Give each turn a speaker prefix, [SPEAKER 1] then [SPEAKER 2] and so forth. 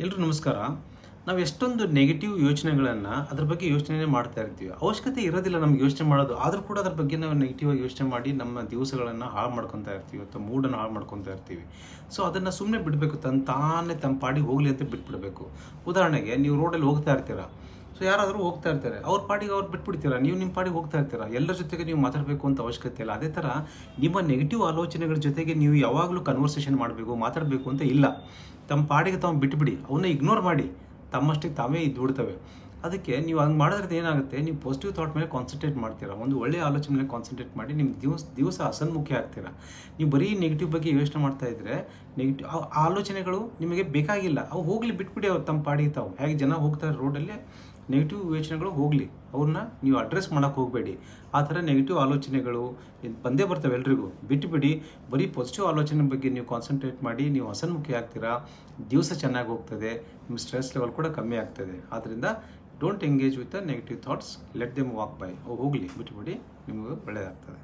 [SPEAKER 1] ಎಲ್ರು ನಮಸ್ಕಾರ. ನಾವು ಎಷ್ಟೊಂದು ನೆಗೆಟಿವ್ ಯೋಚನೆಗಳನ್ನು ಅದ್ರ ಬಗ್ಗೆ ಯೋಚನೆ ಮಾಡ್ತಾ ಇರ್ತೀವಿ. ಅವಶ್ಯಕತೆ ಇರೋದಿಲ್ಲ ನಮ್ಗೆ ಯೋಚನೆ ಮಾಡೋದು. ಆದರೂ ಕೂಡ ಅದ್ರ ಬಗ್ಗೆ ನಾವು ನೆಗೆಟಿವ್ ಆಗಿ ಯೋಚನೆ ಮಾಡಿ ನಮ್ಮ ದಿವಸಗಳನ್ನು ಹಾಳು ಮಾಡ್ಕೊತಾ ಇರ್ತೀವಿ ಅಥವಾ ಮೂಡನ್ನು ಹಾಳು ಮಾಡ್ಕೊತಾ ಇರ್ತೀವಿ. ಸೊ ಅದನ್ನು ಸುಮ್ಮನೆ ಬಿಡಬೇಕು. ತನ್ನ ತಾನೇ ತಮ್ಮ ಪಾಡಿಗೆ ಹೋಗಲಿ ಅಂತ ಬಿಟ್ಬಿಡಬೇಕು. ಉದಾಹರಣೆಗೆ, ನೀವು ರೋಡಲ್ಲಿ ಹೋಗ್ತಾ ಇರ್ತೀರಾ. ಸೊ ಯಾರಾದರೂ ಹೋಗ್ತಾ ಇರ್ತಾರೆ, ಅವ್ರ ಪಾಡಿಗೆ ಅವ್ರು ಬಿಟ್ಬಿಡ್ತೀರಾ? ನೀವು ನಿಮ್ಮ ಪಾಡಿಗೆ ಹೋಗ್ತಾ ಇರ್ತೀರಾ? ಎಲ್ಲರ ಜೊತೆಗೆ ನೀವು ಮಾತಾಡಬೇಕು ಅಂತ ಅವಶ್ಯಕತೆ ಇಲ್ಲ. ಅದೇ ಥರ ನಿಮ್ಮ ನೆಗೆಟಿವ್ ಆಲೋಚನೆಗಳ ಜೊತೆಗೆ ನೀವು ಯಾವಾಗಲೂ ಕನ್ವರ್ಸೇಷನ್ ಮಾಡಬೇಕು, ಮಾತಾಡಬೇಕು ಅಂತ ಇಲ್ಲ. ತಮ್ಮ ಪಾಡಿಗೆ ತಾವು ಬಿಟ್ಬಿಡಿ. ಅವನ್ನ ಇಗ್ನೋರ್ ಮಾಡಿ. ತಮ್ಮಷ್ಟಿಗೆ ತಾವೇ ಇದ್ಬಿಡ್ತವೆ ಅದಕ್ಕೆ ನೀವು ಹಂಗೆ ಮಾಡೋದ್ರಿಂದ ಏನಾಗುತ್ತೆ? ನೀವು ಪಾಸಿಟಿವ್ ಥಾಟ್ ಮೇಲೆ ಕಾನ್ಸಂಟ್ರೇಟ್ ಮಾಡ್ತೀರಾ. ಒಂದು ಒಳ್ಳೆಯ ಆಲೋಚನೆ ಮೇಲೆ ಕಾನ್ಸಂಟ್ರೇಟ್ ಮಾಡಿ ನಿಮ್ಮ ದಿವಸ ದಿವಸ ಅಸನ್ಮುಖಿ ಆಗ್ತೀರಾ. ನೀವು ಬರೀ ನೆಗೆಟಿವ್ ಬಗ್ಗೆ ಯೋಚನೆ ಮಾಡ್ತಾ ಇದ್ರೆ ನೆಗೆಟಿವ್ ಆಲೋಚನೆಗಳು ನಿಮಗೆ ಬೇಕಾಗಿಲ್ಲ. ಅವು ಹೋಗಲಿ, ಬಿಟ್ಬಿಡಿ ಅವ್ರು ತಮ್ಮ ಪಾಡಿಗೆ ತಾವು. ಹೇಗೆ ಜನ ಹೋಗ್ತಾರೆ ರೋಡಲ್ಲಿ ನೆಗೆಟಿವ್ ಯೋಚನೆಗಳು ಹೋಗಲಿ. ಅವ್ರನ್ನ ನೀವು ಅಡ್ರೆಸ್ ಮಾಡೋಕೆ ಹೋಗಬೇಡಿ. ಆ ಥರ ನೆಗೆಟಿವ್ ಆಲೋಚನೆಗಳು ಬಂದೇ ಬರ್ತವೆ ಎಲ್ರಿಗೂ. ಬಿಟ್ಟುಬಿಡಿ ಬರೀ ಪಾಸಿಟಿವ್ ಆಲೋಚನೆ ಬಗ್ಗೆ ನೀವು ಕಾನ್ಸಂಟ್ರೇಟ್ ಮಾಡಿ, ನೀವು ಹಸನ್ಮುಖಿ ಆಗ್ತೀರಾ. ದಿವಸ ಚೆನ್ನಾಗಿ ಹೋಗ್ತದೆ. ನಿಮ್ಮ ಸ್ಟ್ರೆಸ್ ಲೆವೆಲ್ ಕೂಡ ಕಮ್ಮಿ ಆಗ್ತದೆ. ಆದ್ದರಿಂದ don't engage with a negative thoughts let them walk by ಹೋಗಲಿ ಬಿಟ್ಟುಬಿಡಿ ನಿಮಗೆ ಒಳ್ಳೆಯದಾಗ್ತದೆ